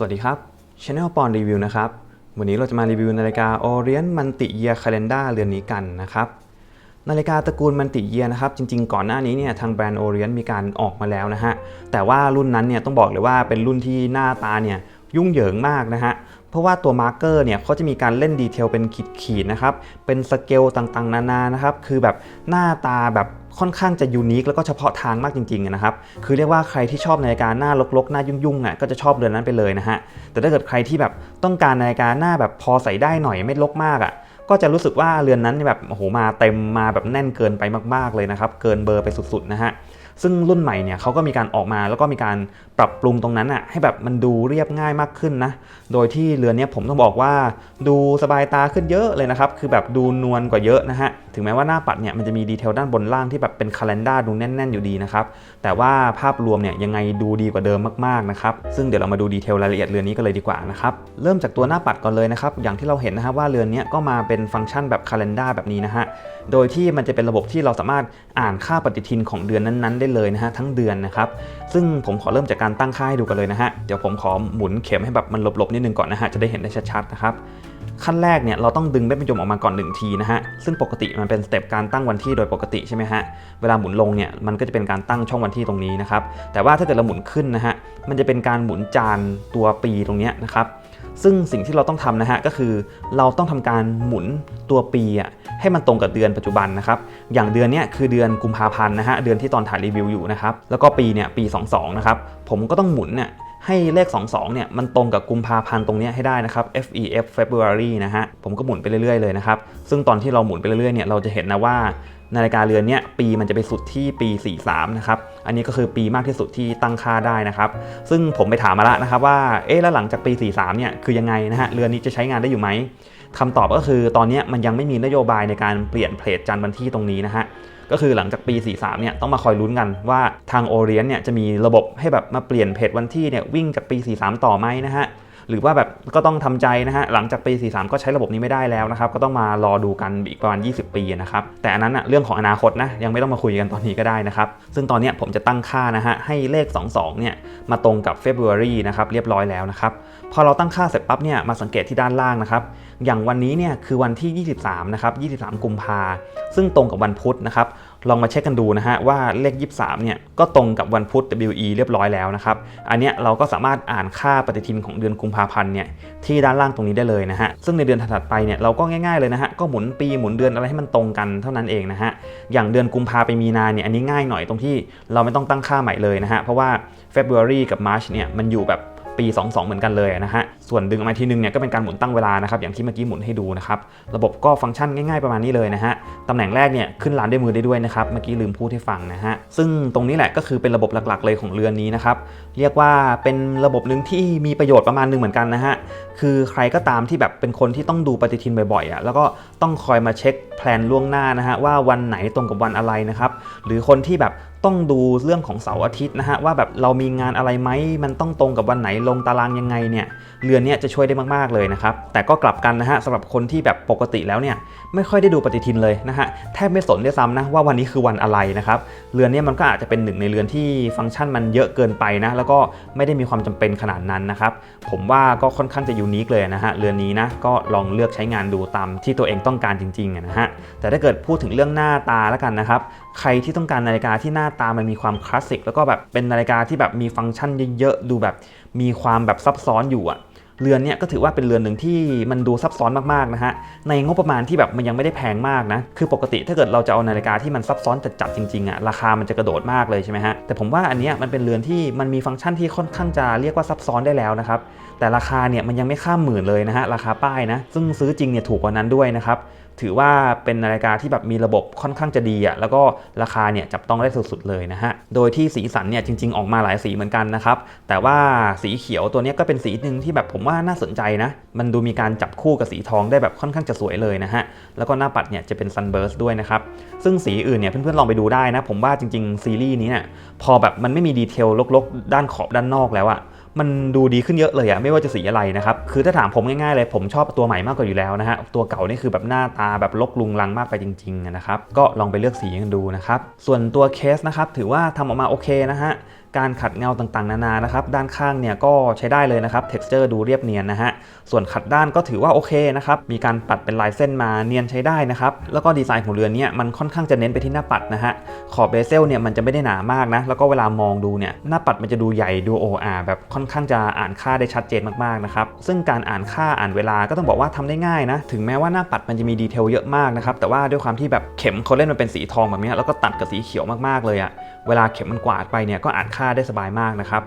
สวัสดีครับ Channel ปอนรีวิวนะครับ วันนี้เราจะมารีวิวนาฬิกา Orient Multi Year Calendar เรือนนี้กันนะครับ นาฬิกาตระกูลมันติเยียนะครับ จริง ๆ ก่อนหน้านี้เนี่ยทางแบรนด์ Orient มีการออกมาแล้วนะฮะ แต่ว่ารุ่นนั้นเนี่ยต้องบอกเลยว่าเป็นรุ่นที่หน้าตาเนี่ยยุ่งเหยิงมากนะฮะเพราะว่าตัวมาร์กเกอร์เนี่ยเขาจะมีการเล่นดีเทลเป็นขีดๆนะครับ เป็นสเกลต่างๆ นานานะครับ คือแบบหน้าตาแบบ ค่อนข้างจะยูนิคแล้วก็เฉพาะทางมากจริงๆนะครับ คือเรียกว่าใครที่ชอบนาฬิกาหน้าลกๆ หน้ายุ่งๆอะก็จะชอบเรือนนั้นไปเลยนะฮะ แต่ถ้าเกิดใครที่แบบต้องการนาฬิกาหน้าแบบพอใส่ได้หน่อยไม่ลกมากอะก็จะรู้สึกว่าเรือนนั้นแบบโอ้โหมาเต็มมาแบบแน่นเกินไปมากๆเลยนะครับ เกินเบอร์ไปสุดๆนะฮะ ซึ่งรุ่นใหม่เนี่ยเขาก็มีการออกมาแล้วก็มีการปรับปรุงตรงนั้นอะให้แบบมันดูเรียบง่ายมากขึ้นนะ โดยที่เรือนนี้ผมต้องบอกว่าดูสบายตาขึ้นเยอะเลยนะครับ คือแบบดูนวลกว่าเยอะนะฮะ ถึงแม้ว่าหน้าปัดเนี่ยมันจะมีดีเทลด้านบนล่างที่แบบเป็นคาล endar ดูแน่น ๆ อยู่ดีนะครับ แต่ว่าภาพรวมเนี่ยยังไงดูดีกว่าเดิมมากๆนะครับ ซึ่งเดี๋ยวเรามาดูดีเทลรายละเอียดเรือนนี้กันเลยดีกว่านะครับ เริ่มจากตัวหน้าปัดก่อนเลยนะครับ อย่างที่เราเห็นนะครับว่าเรือนนี้ก็มาเป็นฟังก์ชันแบบคาล endar แบบนี้นะฮะ โดยที่มันจะเป็นระบบที่เราสามารถอ่านค่าปฏิทินของเดือนนั้นๆได้เลยนะฮะทั้งเดือนนะครับซึ่งผมขอเริ่มจากการตั้งค่าให้ดูกันเลยนะฮะเดี๋ยวผมขอหมุนเข็มให้แบบมันหลบๆนิดนึงก่อนนะฮะจะได้เห็นได้ชัดๆนะครับขั้นแรกเนี่ยเราต้องดึงเม็ดบรรจงออกมาก่อน 1 ทีนะฮะ ซึ่งปกติมันเป็นสเต็ปการตั้งวันที่โดยปกติใช่ไหมฮะ เวลาหมุนลงเนี่ยมันก็จะเป็นการตั้งช่องวันที่ตรงนี้นะครับ แต่ว่าถ้าเกิดเราหมุนขึ้นนะฮะ มันจะเป็นการหมุนจานตัวปีตรงเนี้ยนะครับ ซึ่งสิ่งที่เราต้องทำนะฮะก็คือเราต้องทำการหมุนตัวปีอะให้มันตรงกับเดือนปัจจุบันนะครับอย่างเดือนเนี้ยคือเดือนกุมภาพันธ์นะฮะเดือนที่ตอนถ่ายรีวิวอยู่นะครับแล้วก็ปีเนี่ยปี 22นะครับผมก็ต้องหมุนเนี่ยให้เลข 22 เนี่ย มันตรงกับกุมภาพันธ์ตรงเนี้ยให้ได้นะครับ FEF February นะฮะ ผมก็หมุนไปเรื่อยๆเลยนะครับ ซึ่งตอนที่เราหมุนไปเรื่อยๆ เนี่ย เราจะเห็นนะว่า นาฬิกาเรือนเนี้ยปีมันจะไปสุดที่ปี 43 นะครับ อันนี้ก็คือปีมากที่สุดที่ตั้งค่าได้นะครับ ซึ่งผมไปถามมาแล้วนะครับว่า เอ๊ะแล้วหลังจากปี 43 เนี่ยคือยังไงนะฮะ เรือนนี้จะใช้งานได้อยู่ไหมคำตอบก็คือตอนนี้มันยังไม่มีนโยบายในการเปลี่ยนเพลทจันทร์วันที่ตรงนี้นะฮะก็คือหลังจากปี 43 เนี่ยต้องมาคอยลุ้นกันว่าทางโอเรียนเนี่ยจะมีระบบให้แบบมาเปลี่ยนเพจวันที่เนี่ยวิ่งจากปี 43 ต่อไหมนะฮะ หรือว่าแบบก็ต้องทำใจนะฮะหลังจากปี 43 ก็ใช้ระบบนี้ไม่ได้แล้วนะครับก็ต้องมารอดูกันอีกประมาณ 20 ปีนะครับแต่อันนั้นอะเรื่องของอนาคตนะยังไม่ต้องมาคุยกันตอนนี้ก็ได้นะครับซึ่งตอนนี้ผมจะตั้งค่านะฮะให้เลข 22เนี่ยมาตรงกับ February นะครับเรียบร้อยแล้วนะครับพอเราตั้งค่าเสร็จปั๊บเนี่ยมาสังเกตที่ด้านล่างนะครับ อย่างวันนี้เนี่ยคือวันที่ 23 นะครับ 23 กุมภาซึ่งตรงกับวันพุธนะครับ ลองมาเช็คกันดูนะฮะว่าเลข 23 เนี่ยก็ตรงกับวันพุธ WE เรียบร้อยแล้วนะครับ อันเนี้ยเราก็สามารถอ่านค่าปฏิทินของเดือนกุมภาพันธ์เนี่ยที่ด้านล่างตรงนี้ได้เลยนะฮะ ซึ่งในเดือนถัดไปเนี่ยเราก็ง่ายๆเลยนะฮะ ก็หมุนปีหมุนเดือนอะไรให้มันตรงกันเท่านั้นเองนะฮะ อย่างเดือนกุมภาไปมีนาเนี่ยอันนี้ง่ายหน่อยตรงที่เราไม่ต้องตั้งค่าใหม่เลยนะฮะ เพราะว่า February กับ March เนี่ยมันอยู่แบบ ปี 22 เหมือนกันเลยนะฮะ ส่วนดึงออกมาทีนึงเนี่ยก็เป็นการหมุนตั้งเวลานะครับอย่างที่เมื่อกี้หมุนให้ดูนะครับระบบก็ฟังก์ชันง่ายๆประมาณนี้เลยนะฮะตำแหน่งแรกเนี่ยขึ้นลานด้วยมือได้ด้วยนะครับเมื่อกี้ลืมพูดให้ฟังนะฮะซึ่งตรงนี้แหละก็คือเป็นระบบหลักๆ เลยของเรือนนี้นะครับเรียกว่าเป็นระบบหนึ่งที่มีประโยชน์ประมาณหนึงเหมือนกันนะฮะคือใครก็ตามที่แบบเป็นคนที่ต้องดูปฏิทินบ่อยๆอะแล้วก็ต้องคอยมาเช็คแพลนล่วงหน้านะฮะว่าวันไหนตรงกับวันอะไรนะครับหรือคนที่แบบต้องดูเรื่องของเสาร์อาทิตย์นะฮะว่าแบบเรามีงานอะไรไหมมันต้องตรงกับวันไหนลงตารางยังไงเนี่ยเรือนเนี้ยจะช่วยได้มากๆเลยนะครับแต่ก็กลับกันนะฮะสำหรับคนที่แบบปกติแล้วเนี่ยไม่ค่อยได้ดูปฏิทินเลยนะฮะแทบไม่สนด้วยซ้ำนะว่าวันนี้คือวันอะไรนะครับเรือนเนี้ยมันก็อาจจะเป็นหนึ่งในเรือนที่ฟังก์ชันมันเยอะเกินไปนะแล้วก็ไม่ได้มีความจำเป็นขนาดนั้นนะครับผมว่าก็ค่อนข้างจะยูนิคเลยนะฮะเรือนนี้นะก็ลองเลือกใช้งานดูตามที่ตัวเองต้องการจริงๆนะฮะแต่ถ้าเกิดพูดถึงเรื่องหน้าตาแล้วกันนะครับ ใครที่ต้องการนาฬิกาที่หน้าตามันมีความคลาสสิกแล้วก็แบบเป็นนาฬิกาที่แบบมีฟังก์ชันเยอะๆดูแบบมีความแบบซับซ้อนอยู่อะเรือนเนี้ยก็ถือว่าเป็นเรือนหนึ่งที่มันดูซับซ้อนมากๆนะฮะในงบประมาณที่แบบมันยังไม่ได้แพงมากนะคือปกติถ้าเกิดเราจะเอานาฬิกาที่มันซับซ้อนจัดๆจริงๆอะราคามันจะกระโดดมากเลยใช่ไหมฮะแต่ผมว่าอันเนี้ยมันเป็นเรือนที่มันมีฟังก์ชันที่ค่อนข้างจะเรียกว่าซับซ้อนได้แล้วนะครับแต่ราคาเนี่ยมันยังไม่ข้ามหมื่นเลยนะฮะราคาป้ายนะซึ่งซื้อจริงเนี่ยถูกกว่านั้นด้วยนะครับ ถือว่าเป็นนาฬิกาที่แบบมีระบบค่อนข้างจะดีอะแล้วก็ราคาเนี่ยจับต้องได้สุดๆเลยนะฮะ โดยที่สีสันเนี่ยจริง ๆ ออกมาหลายสีเหมือนกันนะครับ แต่ว่าสีเขียวตัวนี้ก็เป็นสีหนึ่งที่แบบผมว่าน่าสนใจนะ มันดูมีการจับคู่กับสีทองได้แบบค่อนข้างจะสวยเลยนะฮะ แล้วก็หน้าปัดเนี่ยจะเป็น sunburst ด้วยนะครับ ซึ่งสีอื่นเนี่ยเพื่อนๆลองไปดูได้นะ ผมว่าจริงๆซีรีส์นี้เนี่ยพอแบบมันไม่มีดีเทลลกๆ ด้านขอบด้านนอกแล้วอะ มันดูดีขึ้นเยอะเลยอะไม่ว่าจะสีอะไรนะครับ คือถ้าถามผมง่ายๆเลย ผมชอบตัวใหม่มากกว่าอยู่แล้วนะฮะ ตัวเก่านี่คือแบบหน้าตาแบบลกลุงลังมากไปจริงๆนะครับ ก็ลองไปเลือกสีกันดูนะครับ ส่วนตัวเคสนะครับถือว่าทำออกมาโอเคนะฮะการขัดเงาต่างๆ นานานะครับ ด้านข้างเนี่ยก็ใช้ได้เลยนะครับ texture ดูเรียบเนียนนะฮะ ส่วนขัดด้านก็ถือว่าโอเคนะครับ มีการปัดเป็นลายเส้นมาเนียนใช้ได้นะครับ แล้วก็ดีไซน์ของเรือนเนี่ยมันค่อนข้างจะเน้นไปที่หน้าปัดนะฮะ ขอบเบเซลเนี่ยมันจะไม่ได้หนามากนะ แล้วก็เวลามองดูเนี่ยหน้าปัดมันจะดูใหญ่ดูโออาแบบค่อนข้างจะอ่านค่าได้ชัดเจนมากๆนะครับ ซึ่งการอ่านค่าอ่านเวลาก็ต้องบอกว่าทำได้ง่ายนะ ถึงแม้ว่าหน้าปัดมันจะมีดีเทลเยอะมากนะครับ แต่ว่าด้วยความที่แบบเข็มเขาเล่นมันเป็นสีทองแบบนี้แล้วก็ตัดกับสีเขียวมากๆเลยอะเวลาเข็มมันกวาดไปเนี่ยก็อ่านค่าได้สบายมากนะครับ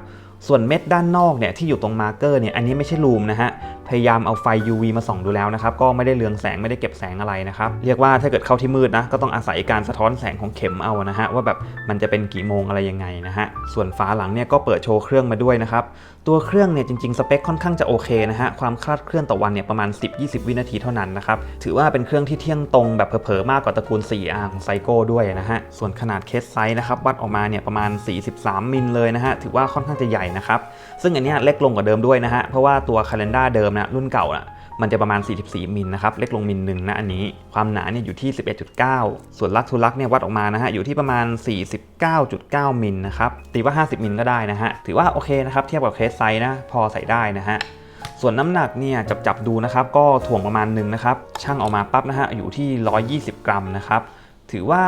ส่วนเม็ดด้านนอกเนี่ยที่อยู่ตรงมาร์เกอร์เนี่ยอันนี้ไม่ใช่ลูมนะฮะพยายามเอาไฟ UV มาส่องดูแล้วนะครับก็ไม่ได้เรืองแสงไม่ได้เก็บแสงอะไรนะครับเรียกว่าถ้าเกิดเข้าที่มืดนะก็ต้องอาศัยการสะท้อนแสงของเข็มเอานะฮะว่าแบบมันจะเป็นกี่โมงอะไรยังไงนะฮะส่วนฝาหลังเนี่ยก็เปิดโชว์เครื่องมาด้วยนะครับตัวเครื่องเนี่ยจริงๆสเปคค่อนข้างจะโอเคนะฮะความคลาดเคลื่อนต่อวันเนี่ยประมาณ 10-20 วินาทีเท่านั้นนะครับถือว่าเป็นเครื่องที่เที่ยงตรงแบบเผลอๆมากกว่าตระกูล 4R ของไซโก้ด้วยนะฮะส่วนขนาดเคสไซส์นะครับวัดออกมาเนี่ยประมาณ 43 มิลเลยนะฮะถือว่าค่อนข้างจะใหญ่นะครับซึ่งอันเนี้ยเล็กลงกว่าเดิมด้วยนะฮะเพราะว่าตัวคาล endar เดิมนะรุ่นเก่านะมันจะประมาณ 44 มิลนะครับ เล็กลงมิลหนึ่งนะอันนี้ ความหนาเนี่ยอยู่ที่ 11.9 ส่วนลักทูลักเนี่ยวัดออกมานะฮะ อยู่ที่ประมาณ 49.9 มิลนะครับ ตีว่า 50 มิลก็ได้นะฮะ ถือว่าโอเคนะครับ เทียบกับเคสไซส์นะ พอใส่ได้นะฮะ ส่วนน้ำหนักเนี่ยจับจับดูนะครับ ก็ถ่วงประมาณหนึ่งนะครับ ช่างออกมาปั๊บนะฮะ อยู่ที่ 120 กรัมนะครับ ถือว่า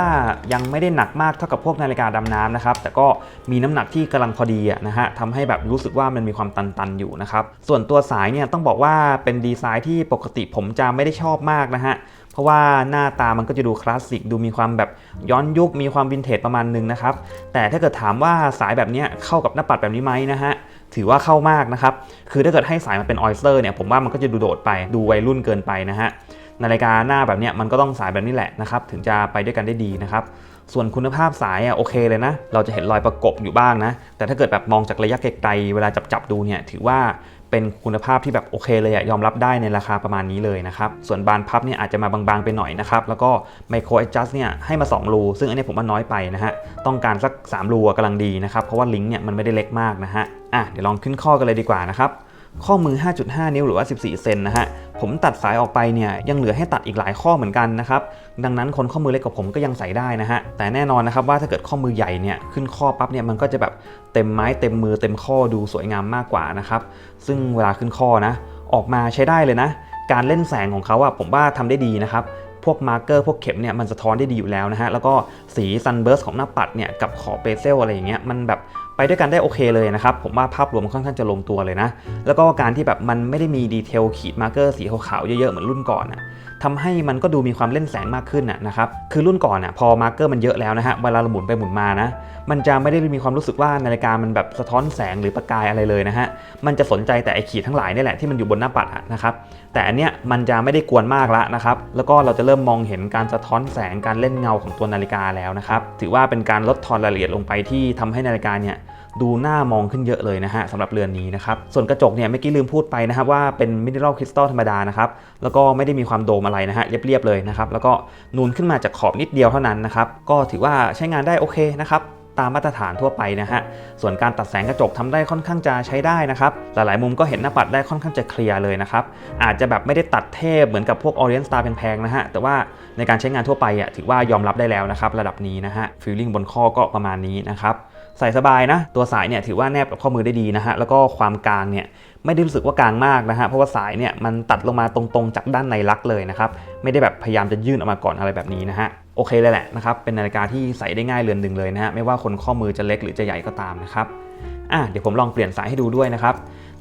ยังไม่ได้หนักมากเท่ากับพวกนาฬิกาดำน้ำนะครับ แต่ก็มีน้ำหนักที่กำลังพอดีนะฮะทำให้แบบรู้สึกว่ามันมีความตันๆอยู่นะครับ ส่วนตัวสายเนี่ยต้องบอกว่าเป็นดีไซน์ที่ปกติผมจะไม่ได้ชอบมากนะฮะเพราะว่าหน้าตามันก็จะดูคลาสสิก ดูมีความแบบย้อนยุค มีความวินเทจประมาณหนึงนะครับ แต่ถ้าเกิดถามว่าสายแบบนี้เข้ากับหน้าปัดแบบนี้ไหมนะฮะ ถือว่าเข้ามากนะครับ คือถ้าเกิดให้สายมันเป็นออยสเตอร์เนี่ย ผมว่ามันก็จะดูโดดไป ดูวัยรุ่นเกินไปนะฮะ นาฬิกาหน้าแบบเนี้ยมันก็ต้องสายแบบนี้แหละนะครับถึงจะไปด้วยกันได้ดีนะครับส่วนคุณภาพสายอะโอเคเลยนะ เราจะเห็นรอยประกบอยู่บ้างนะ แต่ถ้าเกิดแบบมองจากระยะไกลๆเวลาจับจับดูเนี่ยถือว่าเป็นคุณภาพที่แบบโอเคเลยอะยอมรับได้ในราคาประมาณนี้เลยนะครับ ส่วนบานพับเนี่ยอาจจะมาบางๆไปหน่อยนะครับ แล้วก็ไมโคร adjust เนี่ยให้มา 2 รู ซึ่งอันนี้ผมว่าน้อยไปนะฮะ ต้องการสัก 3 รูอะกำลังดีนะครับ เพราะว่าลิงก์เนี่ยมันไม่ได้เล็กมากนะฮะ อะเดี๋ยวลองขึ้นข้อกันเลยดีกว่านะครับ ข้อมือ 5.5 นิ้วหรือว่า 14 เซนนะฮะ ผมตัดสายออกไปเนี่ยยังเหลือให้ตัดอีกหลายข้อเหมือนกันนะครับ ดังนั้นคนข้อมือเล็กกว่าผมก็ยังใส่ได้นะฮะ แต่แน่นอนนะครับว่าถ้าเกิดข้อมือใหญ่เนี่ยขึ้นข้อปั๊บเนี่ยมันก็จะแบบเต็มไม้เต็มมือเต็มข้อดูสวยงามมากกว่านะครับ ซึ่งเวลาขึ้นข้อนะ ออกมาใช้ได้เลยนะ การเล่นแสงของเขาอะผมว่าทำได้ดีนะครับพวกมาร์กเกอร์พวกเข็มเนี่ยมันสะท้อนได้ดีอยู่แล้วนะฮะ แล้วก็สีซันเบิร์สของหน้าปัดเนี่ยกับขอบเบเซลอะไรอย่างเงี้ยมันแบบ ไปด้วยกันได้โอเคเลยนะครับ ผมว่าภาพรวมค่อนข้างจะลงตัวเลยนะ แล้วก็การที่แบบมันไม่ได้มีดีเทลขีดมาร์กเกอร์สีขาวๆเยอะๆเหมือนรุ่นก่อนอะ ทำให้มันก็ดูมีความเล่นแสงมากขึ้นนะครับคือรุ่นก่อนอะพอมาร์กเกอร์มันเยอะแล้วนะฮะเวลาเราหมุนไปหมุนมานะมันจะไม่ได้มีความรู้สึกว่านาฬิกามันแบบสะท้อนแสงหรือประกายอะไรเลยนะฮะมันจะสนใจแต่ไอขีดทั้งหลายนี่แหละที่มันอยู่บนหน้าปัดนะครับแต่อันเนี้ยมันจะไม่ได้กวนมากละนะครับแล้วก็เราจะเริ่มมองเห็นการสะท้อนแสงการเล่นเงาของตัวนาฬิกาแล้วนะครับถือว่าเป็นการลดทอนรายละเอียดลงไปที่ทำให้นาฬิกาเนี่ย ดูหน้ามองขึ้นเยอะเลยนะฮะสำหรับเรือนนี้นะครับ ส่วนกระจกเนี่ยเมื่อกี้ลืมพูดไปนะครับว่าเป็นมินิ r ลคริสตัลธรรมดานะครับ แล้วก็ไม่ได้มีความโดมอะไรนะฮะเรียบๆเลยนะครับ แล้วก็นูนขึ้นมาจากขอบนิดเดียวเท่านั้นนะครับ ก็ถือว่าใช้งานได้โอเคนะครับ ตามมาตรฐานทั่วไปนะฮะ ส่วนการตัดแสงกระจกทำได้ค่อนข้างจะใช้ได้นะครับ หลายๆมุมก็เห็นหน้าปัดได้ค่อนข้างจะเคลียร์เลยนะครับ อาจจะแบบไม่ได้ตัดเทพเหมือนกับพวก Orient Star แพงๆนะฮะ แต่ว่าในการใช้งานทั่วไปอะถือว่ายอมรับได้แล้วนะครับระดับนี้นะฮะฟีลลิ่งบนข้อก็ประมาณนี้นะครับใส่สบายนะ ตัวสายเนี่ยถือว่าแนบกับข้อมือได้ดีนะฮะแล้วก็ความกลางเนี่ย ไม่ได้รู้สึกว่ากลางมากนะฮะเพราะว่าสายเนี่ยมันตัดลงมาตรงๆจากด้านในลักเลยนะครับไม่ได้แบบพยายามจะยื่นออกมาก่อนอะไรแบบนี้นะฮะโอเคเลยแหละนะครับเป็นนาฬิกาที่ใส่ได้ง่ายเรือนหนึ่งเลยนะฮะไม่ว่าคนข้อมือจะเล็กหรือจะใหญ่ก็ตามนะครับอะเดี๋ยวผมลองเปลี่ยนสายให้ดูด้วยนะครับ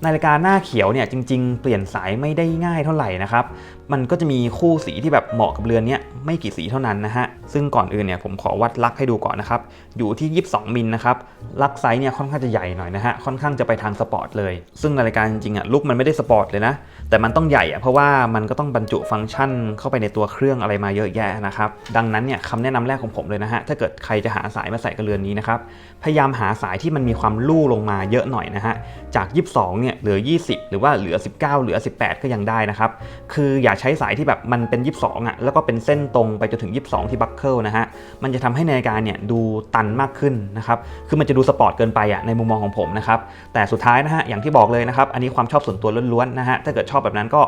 นาฬิกาหน้าเขียวเนี่ยจริง ๆ เปลี่ยนสายไม่ได้ง่ายเท่าไหร่นะครับ มันก็จะมีคู่สีที่แบบเหมาะกับเรือนเนี้ยไม่กี่สีเท่านั้นนะฮะ ซึ่งก่อนอื่นเนี่ยผมขอวัดลักให้ดูก่อนนะครับ อยู่ที่ 22 มิลนะครับ ลักไซส์เนี่ยค่อนข้างจะใหญ่หน่อยนะฮะ ค่อนข้างจะไปทางสปอร์ตเลย ซึ่งนาฬิกาจริงๆอะลุกมันไม่ได้สปอร์ตเลยนะ แต่มันต้องใหญ่อะเพราะว่ามันก็ต้องบรรจุฟังก์ชันเข้าไปในตัวเครื่องอะไรมาเยอะแยะนะครับ ดังนั้นเนี่ยคำแนะนำแรกของผมเลยนะฮะ ถ้าเกิดใครจะหาสายมาใส่กับเรือนนี้นะครับ พยายามหาสายที่มันมีความลู่ลงมาเยอะหน่อยนะฮะ จาก 22 เนี่ยเหลือ 20 หรือว่าเหลือ 19 เหลือ 18 ก็ยังได้นะครับ คืออย่าใช้สายที่แบบมันเป็น 22อะแล้วก็เป็นเส้นตรงไปจนถึง 22 ที่บัคเกิลนะฮะ มันจะทำให้นาฬิกาเนี่ยดูตันมากขึ้นนะครับ คือมันจะดูสปอร์ตเกินไปอะในมุมมองของผมนะครับ แต่สุดท้ายนะฮะ อย่างที่บอกเลยนะครับ อันนี้ความชอบส่วนตัวล้วนๆนะฮะ ถ้าเกิดชอบแบบนั้นก็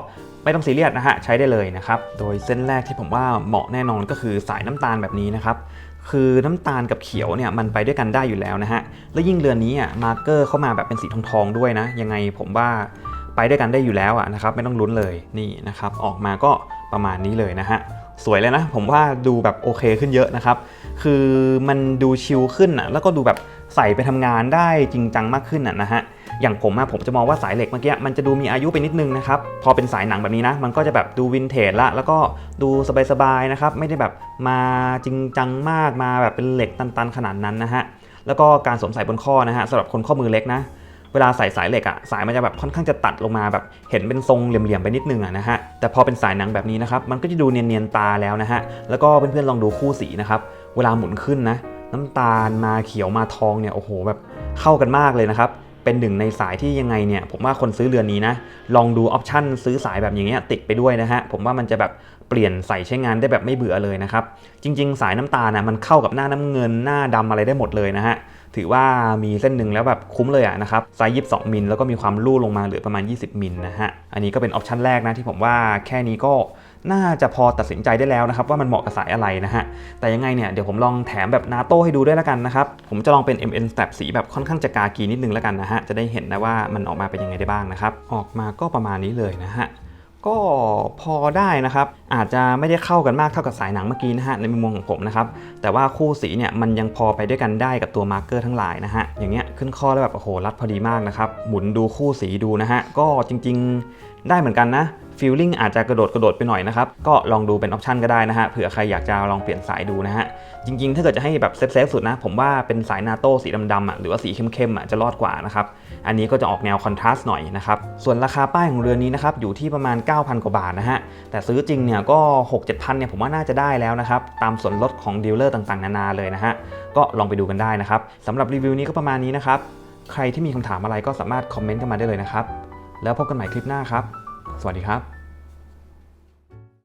ไม่ต้องซีเรียสนะฮะใช้ได้เลยนะครับ โดยเส้นแรกที่ผมว่าเหมาะแน่นอนก็คือสายน้ำตาลแบบนี้นะครับคือน้ำตาลกับเขียวเนี่ยมันไปด้วยกันได้อยู่แล้วนะฮะแล้วยิ่งเรือนนี้อะมาร์กเกอร์เข้ามาแบบเป็นสีทองๆด้วยนะยังไงผมว่าไปด้วยกันได้อยู่แล้วอะนะครับไม่ต้องลุ้นเลยนี่นะครับออกมาก็ประมาณนี้เลยนะฮะสวยเลยนะ ผมว่าดูแบบโอเคขึ้นเยอะนะครับ คือมันดูชิลขึ้นอะแล้วก็ดูแบบ ใส่ไปทำงานได้จริงจังมากขึ้นอะนะฮะอย่างผมอะผมจะมองว่าสายเหล็กเมื่อกี้มันจะดูมีอายุไปนิดนึงนะครับ พอเป็นสายหนังแบบนี้นะ มันก็จะแบบดูวินเทจละ แล้วก็ดูสบายๆนะครับ ไม่ได้แบบมาจริงจังมากมาแบบเป็นเหล็กตันๆขนาดนั้นนะฮะ แล้วก็การสวมใส่บนข้อนะฮะสำหรับคนข้อมือเล็กนะ เวลาใส่สายเหล็กอะสายมันจะแบบค่อนข้างจะตัดลงมาแบบเห็นเป็นทรงเหลี่ยมๆไปนิดนึงอะนะฮะ แต่พอเป็นสายหนังแบบนี้นะครับ มันก็จะดูเนียนๆตาแล้วนะฮะ แล้วก็เพื่อนๆลองดูคู่สีนะครับ เวลาหมุนขึ้นนะ น้ำตาลมาเขียวมาทองเนี่ยโอ้โหแบบเข้ากันมากเลยนะครับ เป็นหนึ่งในสายที่ยังไงเนี่ย ผมว่าคนซื้อเรือนนี้นะ ลองดูออปชั่นซื้อสายแบบอย่างเงี้ยติดไปด้วยนะฮะ ผมว่ามันจะแบบเปลี่ยนใส่ใช้งานได้แบบไม่เบื่อเลยนะครับ จริง ๆ สายน้ำตาลนะมันเข้ากับหน้าน้ำเงินหน้าดำอะไรได้หมดเลยนะฮะถือว่ามีเส้นหนึ่งแล้วแบบคุ้มเลยอะนะครับไซส์22 มิลแล้วก็มีความลู่ลงมาเหลือประมาณ 20 มิลนะฮะ อันนี้ก็เป็นออปชั่นแรกนะที่ผมว่าแค่นี้ก็ น่าจะพอตัดสินใจได้แล้วนะครับว่ามันเหมาะกับสายอะไรนะฮะ แต่ยังไงเนี่ยเดี๋ยวผมลองแถมแบบนาโต้ให้ดูด้วยแล้วกันนะครับ ผมจะลองเป็น MN Step สีแบบค่อนข้างจะกากีนิดนึงแล้วกันนะฮะ จะได้เห็นนะว่ามันออกมาเป็นยังไงได้บ้างนะครับ ออกมาก็ประมาณนี้เลยนะฮะก็พอได้นะครับ อาจจะไม่ได้เข้ากันมากเท่ากับสายหนังเมื่อกี้นะฮะในมุมมองของผมนะครับ แต่ว่าคู่สีเนี่ยมันยังพอไปด้วยกันได้กับตัวมาร์กเกอร์ทั้งหลายนะฮะอย่างเงี้ยขึ้นข้อแล้วแบบโอ้โหรัดพอดีมากนะครับหมุนดูคู่สีดูนะฮะก็จริง ๆ ได้เหมือนกันนะ ฟีลลิ่งอาจจะกระโดดกระโดดไปหน่อยนะครับ ก็ลองดูเป็นออปชันก็ได้นะฮะ เผื่อใครอยากจะลองเปลี่ยนสายดูนะฮะ จริงๆ ถ้าเกิดจะให้แบบเซฟๆสุดนะ ผมว่าเป็นสายนาโต้สีดำๆอะ หรือว่าสีเข้มๆอะจะรอดกว่านะครับ อันนี้ก็จะออกแนวคอนทราสต์หน่อยนะครับ ส่วนราคาป้ายของเรือนนี้นะครับอยู่ที่ประมาณ 9,000 กว่าบาทนะฮะ แต่ซื้อจริงเนี่ยก็ 6 7 0 0เนี่ยผมว่าน่าจะได้แล้วนะครับ ตามส่วนลดของดีลเลอร์ต่างๆ นานาเลยนะฮะ ก็ลองไปดูกันได้นะครับสำหรับรีวิวนี้ก็ประมาณนี้นะครับ ใครที่มีคำถามอะไรก็สามารถคอมเมนต์กันมาได้เลยนะครับ แล้วพบกันใหม่คลิปหน้าครับ สวัสดีครับ